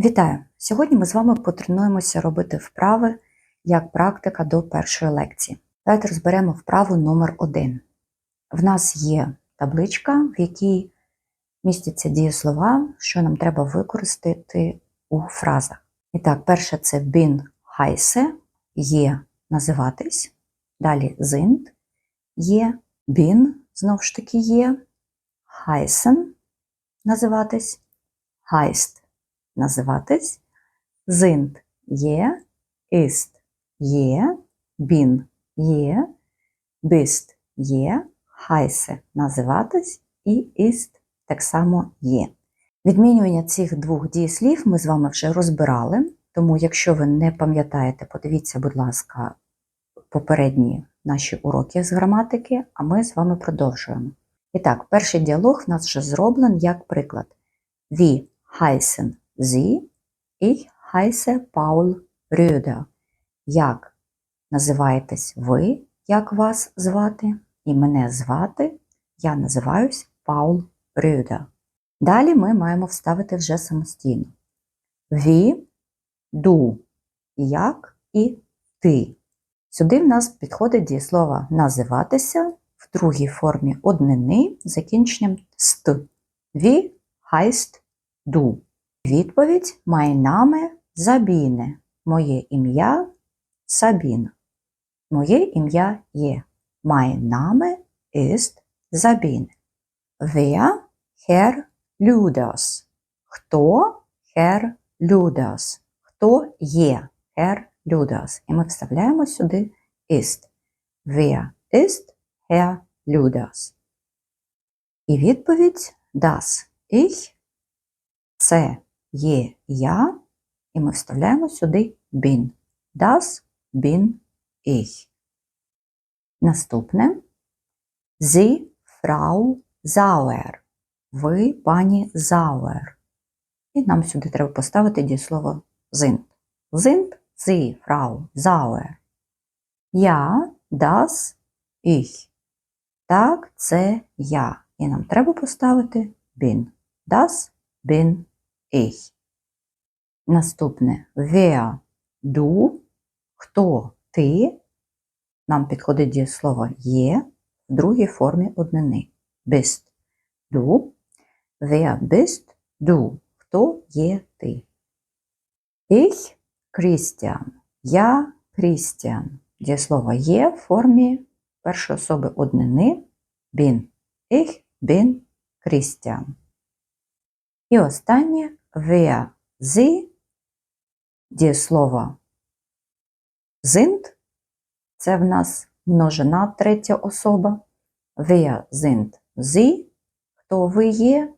Вітаю! Сьогодні ми з вами потренуємося робити вправи як практика до першої лекції. Давайте розберемо вправу номер 1 В нас є табличка, в якій містяться дієслова, що нам треба використати у фразах. І так, перше це bin heiße, є називатись. Далі sind, є bin, знову ж таки є, heißen називатись, heißt називатись, sind є, ist є, bin є, bist є, heiße називатись і ist так само є. Відмінювання цих двох дієслів ми з вами вже розбирали, тому якщо ви не пам'ятаєте, подивіться, будь ласка, попередні наші уроки з граматики, а ми з вами продовжуємо. І так, перший діалог в нас вже зроблений як приклад. Wie heißen Sie? Ich heiße Paul Röder. Як називаєтесь ви? Як вас звати? І мене звати. Я називаюсь Паул Рюда. Далі ми маємо вставити вже самостійно. Ві, ду, як і ти. Сюди в нас підходить дієслово називатися в другій формі однини з закінченням ст. Ві heißt du. Відповідь Name Sabine. Моє ім'я Сабіна. Моє ім'я є. Mein Name ist Sabine. Wer Herr? Хто Herr Ludas? Хто є Herr Ludas? І ми вставляємо сюди ist. Wer ist Herr Ludas? І відповідь das. Ich це є я, і ми вставляємо сюди bin. Das bin ich. Наступне Sie, Frau Sauer. Ви, пані Sauer. І нам сюди треба поставити дієслово sind. Sind Sie, Frau Sauer. Я, das, ich. Так, це я. І нам треба поставити bin. Das bin ich. Наступне wer, du, хто ти. Нам підходить дієслово є в другій формі однини. Bist. Du. Wer bist du? Хто є ти? Ich Christian. Я Крістіан. Дієслово є в формі першої особи однини bin. Ich bin Christian. І останнє wer sie, дієслово sind, це в нас множина третя особа. Wer sind sie, хто ви є?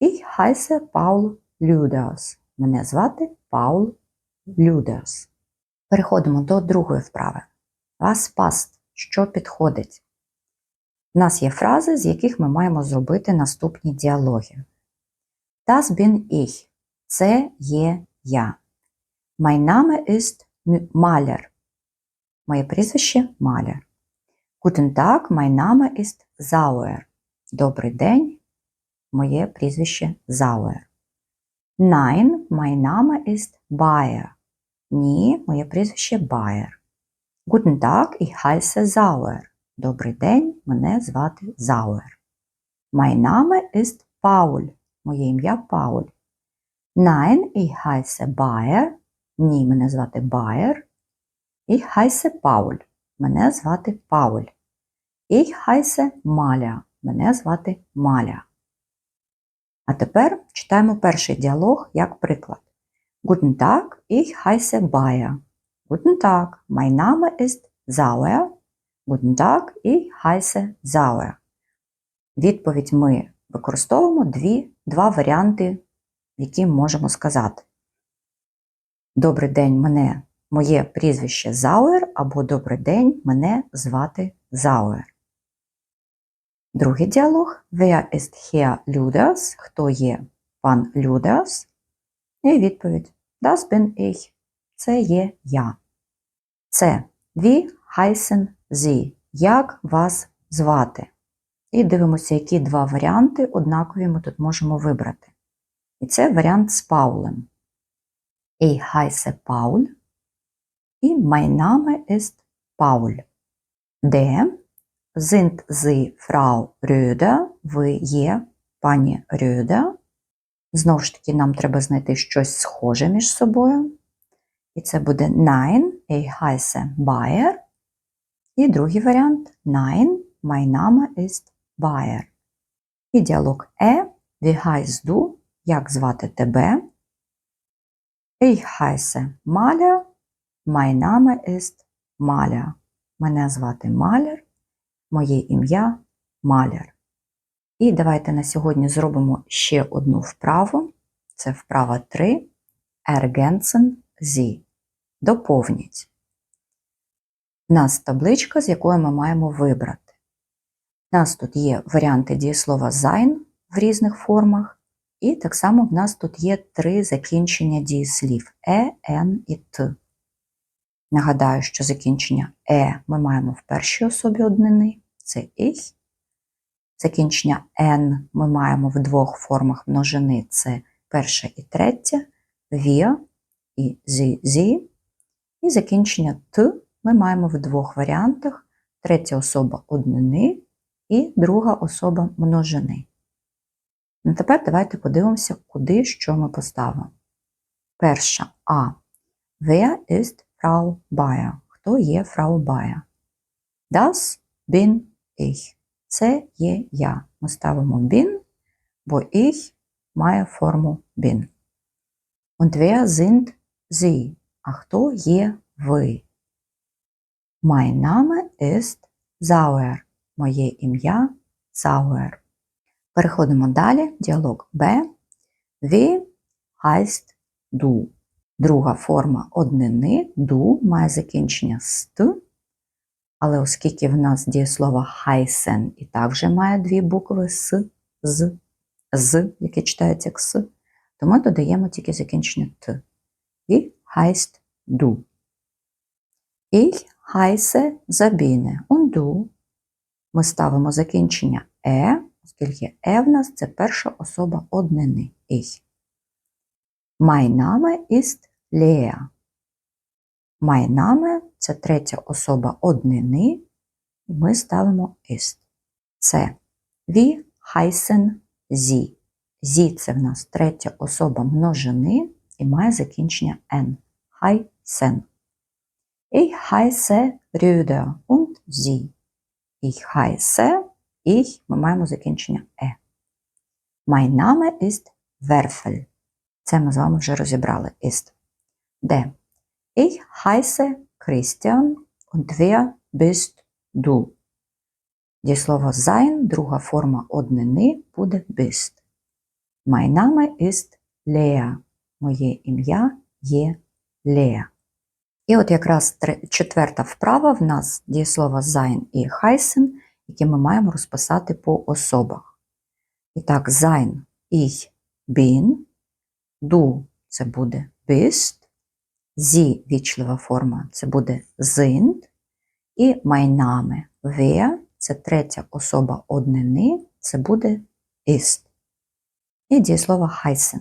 Ich heiße Paul Ludas. Мене звати Паул Людерс. Переходимо до другої вправи. Was passt, що підходить. У нас є фрази, з яких ми маємо зробити наступні діалоги. Das bin ich. Це є я. Mein Name ist Maler. Моє прізвище Маляр. Guten Tag, mein Name ist Sauer. Добрий день. Моє прізвище Sauer. Nein, mein Name ist Bayer. Ні, моє прізвище Bayer. Guten Tag, ich heiße Sauer. Добрий день, мене звати Sauer. Mein Name ist Paul. Моє ім'я Пауль. Nein, ich heiße Bayer. Ні, мене звати Bayer. Ich heiße Paul. Мене звати Пауль. Ich heiße Маля. Мене звати Маля. А тепер читаємо перший діалог як приклад. Guten Tag, ich heiße Bayer. Guten Tag, mein Name ist Sauer. Guten Tag, ich heiße Sauer. Відповідь ми використовуємо дві, два варіанти, які можемо сказати. Добрий день, мене моє прізвище Зауер або Добрий день, мене звати Зауер. Другий діалог Wer ist Herr Людers? Хто є пан Людers? І відповідь Das bin ich. Це є я. Це Wie heißen Sie? Як вас звати? І дивимося, які два варіанти однакові ми тут можемо вибрати. І це варіант з Паулем. Ich heiße Paul. І mein Name ist. Де sind Sie Frau Röder? Ви є пані Рöder. Знову ж таки, нам треба знайти щось схоже між собою. І це буде Nein, ich heiße Bayer. І другий варіант Nein, mein Name ist Bayer. І діалог Е, wie heißt? Як звати тебе? Ich heiße Maler, mein Name ist Maler. Мене звати Маляр, моє ім'я Маляр. І давайте на сьогодні зробимо ще одну вправу. Це вправа 3. Ergänzen Sie. Доповніть. У нас табличка, з якої ми маємо вибрати. У нас тут є варіанти дієслова sein в різних формах, і так само в нас тут є три закінчення дієслів е, н і т. Нагадаю, що закінчення е ми маємо в першій особі однини, це ich. Закінчення n ми маємо в двох формах множини, це перша і третя, wir і sie, sie. І закінчення т ми маємо в двох варіантах: третя особа однини і друга особа множини. Ну, тепер давайте подивимося, куди що ми поставимо. Перша А. Wer ist Frau Bayer? Хто є Frau Bayer? Das bin ich. Це є я. Ми ставимо bin, бо ich має форму bin. Und wer sind Sie? А хто є ви? Mein Name ist Sauer. Моє ім'я Sauer. Переходимо далі. Діалог Б. Wie heißt du? Друга форма однини du має закінчення ст, але оскільки в нас дієслово heißen і також має дві букви с, з, з, яке читається як с, то ми додаємо тільки закінчення т. Wie heißt du? Ich heiße Sabine. Und du? Ми ставимо закінчення е, оскільки е в нас це перша особа однини ich. Mein Name ist Lea. Mein Name – це третя особа однини, і ми ставимо ist. Це wie heißen Sie. Sie – це в нас третя особа множини і має закінчення n. Heißen. Ich heiße Rüder und Sie. Ich heiße, ich, ми маємо закінчення е. Mein Name ist Werfel. Це ми з вами вже розібрали ist. Де? Ich heiße Christian und wer bist du? Дієслово sein, друга форма однини буде bist. Mein Name ist Lea. Моє ім'я є Леа. І от якраз четверта вправа в нас дієслова sein і heißen, які ми маємо розписати по особах. І так, sein ich bin, du це буде bist, sie вічлива форма це буде sind, і mein Name це третя особа однини, це буде ist. І дієслово heißen.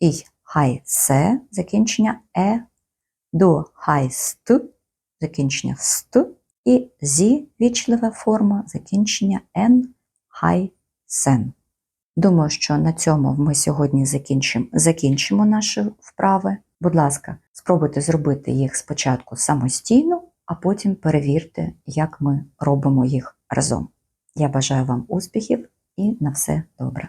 Ich heiße, закінчення е, du heißt, закінчення ст, і зі вічлива форма, закінчення н, heißen. Думаю, що на цьому ми сьогодні закінчимо, закінчимо наші вправи. Будь ласка, спробуйте зробити їх спочатку самостійно, а потім перевірте, як ми робимо їх разом. Я бажаю вам успіхів і на все добре!